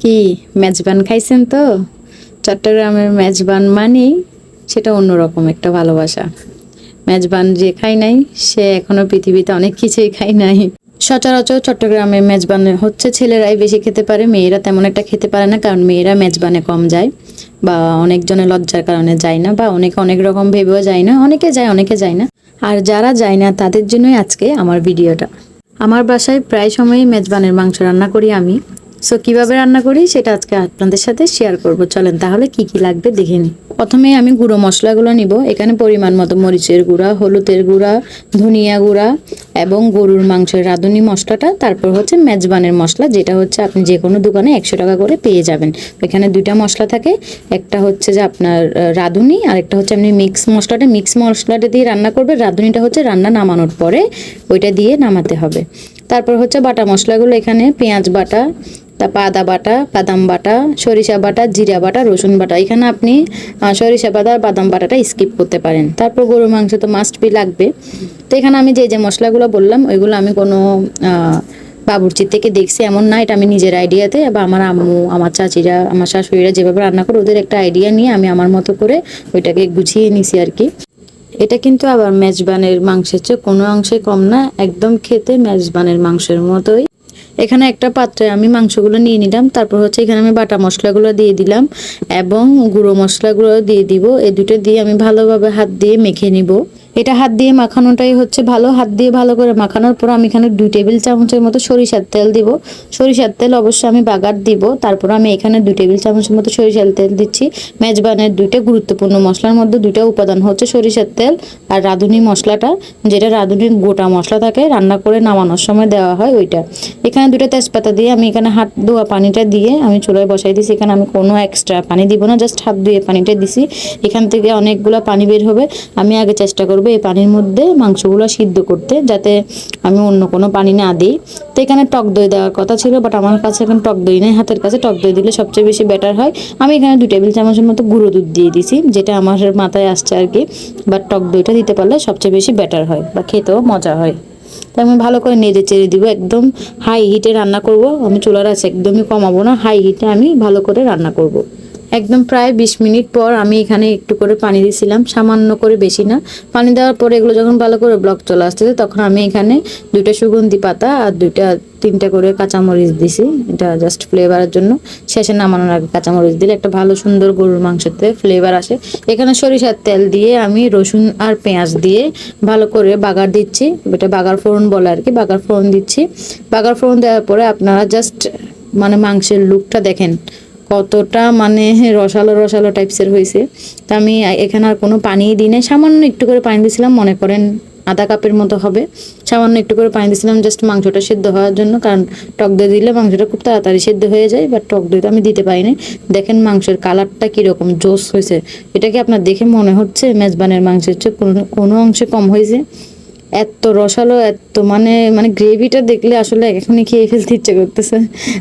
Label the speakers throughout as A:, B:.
A: কি মেজবান খাইছেন তো? চট্টগ্রামের মেজবান মানেই সেটা অন্যরকম একটা ভালোবাসা। মেজবান যে খাই নাই, সে এখনও পৃথিবীতে অনেক কিছুই খাই নাই। সচরাচর চট্টগ্রামে মেজবান হচ্ছে ছেলেরাই বেশি খেতে পারে, মেয়েরা তেমন একটা খেতে পারে না, কারণ মেয়েরা মেজবানে কম যায় বা অনেকজনের লজ্জার কারণে যায় না বা অনেকে অনেক রকম ভেবেও যায় না, অনেকে যায় অনেকে যায় না। আর যারা যায় না, তাদের জন্যই আজকে আমার ভিডিওটা। আমার বাসায় প্রায় সময়ই মেজবানের মাংস রান্না করি আমি। সো কীভাবে রান্না করি সেটা আজকে আপনাদের সাথে শেয়ার করব। চলেন তাহলে কি কি লাগবে দেখে নিই। প্রথমে আমি গুঁড়ো মশলাগুলো নিব। এখানে পরিমাণ মতো মরিচের গুঁড়া, হলুদের গুঁড়া, ধনিয়া গুঁড়া এবং গরুর মাংসের রাঁধুনি মশলাটা, তারপর হচ্ছে মেজবানের মশলা, যেটা হচ্ছে আপনি যে কোনো দোকানে একশো টাকা করে পেয়ে যাবেন। এখানে দুইটা মশলা থাকে। একটা হচ্ছে যে আপনার রাঁধুনি আর একটা হচ্ছে আপনি মিক্স মশলাটা। মিক্স মশলাটা দিয়ে রান্না করবে রাঁধুনিটা হচ্ছে রান্না নামানোর পরে ওইটা দিয়ে নামাতে হবে। তারপর হচ্ছে বাটা মশলাগুলো এখানে পেঁয়াজ বাটা তারপর আদা বাটা, বাদাম বাটা, সরিষা বাটা, জিরা বাটা, রসুন বাটা। এখানে আপনি সরিষা বাটা আর বাদাম বাটাটা স্কিপ করতে পারেন। তারপর গরুর মাংস তো মাস্ট বি লাগবে। তো এখানে আমি যে যে মশলাগুলো বললাম, ওইগুলো আমি কোনো বাবুর্চির থেকে দেখছি। এমন না, এটা আমি নিজের আইডিয়াতে বা আমার আম্মু, আমার চাচিরা, আমার শাশুড়িরা যেভাবে রান্না করে, ওদের একটা আইডিয়া নিয়ে আমি আমার মতো করে ওইটাকে গুছিয়ে নিছি আর কি। এটা কিন্তু আবার মেজবানের মাংসের চেয়ে কোনো অংশে কম না, একদম খেতে মেজবানের মাংসের মতোই। এখানে একটা পাত্রে আমি মাংসগুলো নিয়ে নিলাম, তারপর হচ্ছে এখানে আমি বাটা মশলাগুলো দিয়ে দিলাম এবং গুঁড়ো মশলাগুলো দিয়ে দিব। এই দুটো দিয়ে আমি ভালোভাবে হাত দিয়ে মেখে নিব। এটা হাত দিয়ে মাখানোটাই হচ্ছে ভালো। হাত দিয়ে ভালো করে মাখানোর পর আমি এখানে দুই টেবিল চামচের মতো সরিষার তেল দিব। সরিষার তেল অবশ্যই আমি বাগার দিব। তারপর আমি এখানে দুই টেবিল চামচের মতো সরিষার তেল দিচ্ছি। মেজবানের দুইটা গুরুত্বপূর্ণ মশলার মধ্যে দুইটা উপাদান হচ্ছে সরিষার তেল আর রাঁধুনি মশলাটা, যেটা রাঁধুনির গোটা মশলা থাকে, রান্না করে নামানোর সময় দেওয়া হয় ওইটা। এখানে দুটো তেজপাতা দিয়ে আমি এখানে হাত ধোয়া পানিটা দিয়ে আমি চুলায় বসাই দিছি। এখানে আমি কোনো এক্সট্রা পানি দিব না জাস্ট হাত ধুয়ে পানিটা দিছি। এখান থেকে অনেকগুলো পানি বের হবে। আমি আগে চেষ্টা করব এই পানির মধ্যে মাংসগুলো সিদ্ধ করতে, যাতে আমি অন্য কোনো পানি না দিই। তো এখানে টক দই দেওয়ার কথা ছিল বাট আমার কাছে এখন টক দই নেই। হাতের কাছে টক দই দিলে সবচেয়ে বেশি বেটার হয়। আমি এখানে দু টেবিল চামচের মতো গুঁড়ো দুধ দিয়ে দিছি, যেটা আমার মাথায় আসছে আর কি। বাট টক দইটা দিতে পারলে সবচেয়ে বেশি বেটার হয় বা খেতেও মজা হয়। তাই আমি ভালো করে নেড়ে চেড়ে দিব, একদম হাই হিটে রান্না করব। আমি চুলার আছে একদমই কমাবো না হাই হিটে আমি ভালো করে রান্না করব। একদম প্রায় বিশ মিনিট পর আমি এখানে একটু করে পানি দিয়েছিলাম, সামান্য করে বেশি না। পানি দেওয়ার পরে এগুলো যখন ভালো করে ব্লক চলে আসতেছে, তখন আমি এখানে দুইটা সুগন্ধি পাতা আর দুইটা, তিনটা করে কাঁচামরিচ দিছি এটা জাস্ট ফ্লেভারের জন্য। শেষে নামানোর আগে কাঁচামরিচ দিলে একটা ভালো সুন্দর গরুর মাংসতে ফ্লেভার আসে। এখানে সরিষার তেল দিয়ে আমি রসুন আর পেঁয়াজ দিয়ে ভালো করে বাগার দিচ্ছি। এটা বাগার ফোড়ন বলে আর কি, বাগার ফোড়ন দিচ্ছি। বাগার ফোড়ন দেওয়ার পরে আপনারা জাস্ট মানে মাংসের লুকটা দেখেন। কতটা মানে রসালো রসালো টাইপসের হয়েছে। তা আমি এখানে আর কোনো পানি দিই নাই। সামান্য একটু করে পানি দিয়েছিলাম, মনে করেন আধা কাপের মতো হবে। সামান্য একটু করে পানি দিয়েছিলাম জাস্ট মাংসটা সেদ্ধ হওয়ার জন্য। কারণ টক দই দিলে মাংসটা খুব তাড়াতাড়ি সেদ্ধ হয়ে যায় বাট টক দই তো আমি দিতে পারি না দেখেন মাংসের কালারটা কীরকম, জোস হয়েছে। এটা কি আপনার দেখে মনে হচ্ছে? মেজবানের মাংসের চেয়ে কোনো কোনো অংশে কম হয়েছে? এত রসালো, এত মানে মানে গ্রেভিটা দেখলে আসলে এখনই খেয়ে ফেলতে ইচ্ছে করতেছে।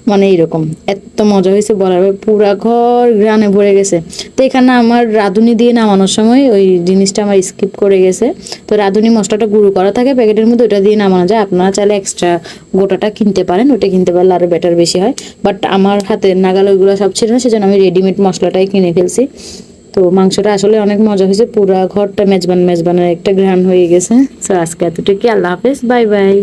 A: মানে এইরকম, এত মজা হয়েছে বলার পুরা ঘর গ্রানে ভরে গেছে। তো এখানে আমার রাঁধুনি দিয়ে নামানোর সময় ওই জিনিসটা আমার স্কিপ করে গেছে। তো রাঁধুনি মশলাটা গুঁড়ো করা থাকে, প্যাকেটের মধ্যে ওটা দিয়ে নামানো যায়। আপনারা চাইলে এক্সট্রা গোটাটা কিনতে পারেন, ওটা কিনতে পারলে আরও বেটার বেশি হয়। বাট আমার হাতে নাগাল ওইগুলো সব ছিল না, সেজন্য আমি রেডিমেড মশলাটাই কিনে ফেলছি। তো মাংসটা আসলে অনেক মজা হয়েছে। পুরা ঘরটা মেজবান মেজবানের একটা ঘ্রাণ হয়ে গেছে। তো আজকে এতটুকু আল্লাহ হাফেজ। Bye bye